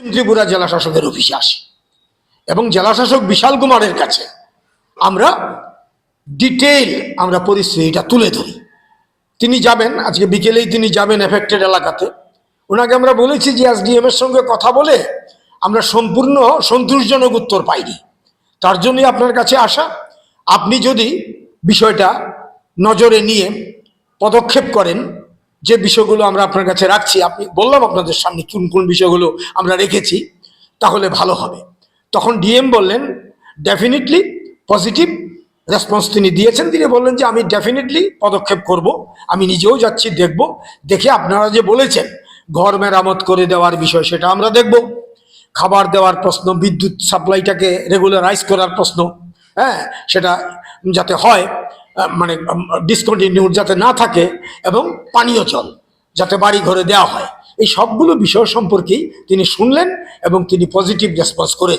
ত্রিপুরা জেলা শাসকের অফিসে আসি। এবং জেলা শাসক বিশাল কুমারের কাছে আমরা ডিটেইল আমরা পরিস্থিতিটা তুলে ধরি। তিনি যাবেন, আজকে বিকেলেই তিনি যাবেন এফেক্টেড এলাকাতে। ওনাকে আমরা বলেছি যে এসডিএম এর সঙ্গে কথা বলে আমরা সম্পূর্ণ সন্তোষজনক উত্তর পাইনি। তার জন্যই আপনার কাছে আসা। আপনি যদি বিষয়টা নজরে নিয়ে পদক্ষেপ করেন যে বিষয়গুলো আমরা আপনার কাছে রাখছি, আপনি বললাম আপনাদের সামনে কোন কোন বিষয়গুলো আমরা রেখেছি, তাহলে ভালো হবে। তখন ডিএম বললেন ডেফিনেটলি পজিটিভ রেসপন্স তিনি দিয়েছেন। তিনি বললেন যে, আমি ডেফিনেটলি পদক্ষেপ করব, আমি নিজেও যাচ্ছি, দেখব। দেখে আপনারা যে বলেছেন, ঘর মেরামত করে দেওয়ার বিষয় সেটা আমরা দেখব। খাবার দেওয়ার প্রশ্ন, বিদ্যুৎ সাপ্লাইটাকে রেগুলারাইজ করার প্রশ্ন হ্যাঁ সেটা যাতে হয়। মানে ডিসকন্টিনিউ যাতে না থাকে এবং পানীয় জল যাতে বাড়ি ঘরে দেওয়া হয়। এই সবগুলো বিষয় সম্পর্কেই তিনি শুনলেন এবং তিনি পজিটিভ রেসপন্স করেছেন।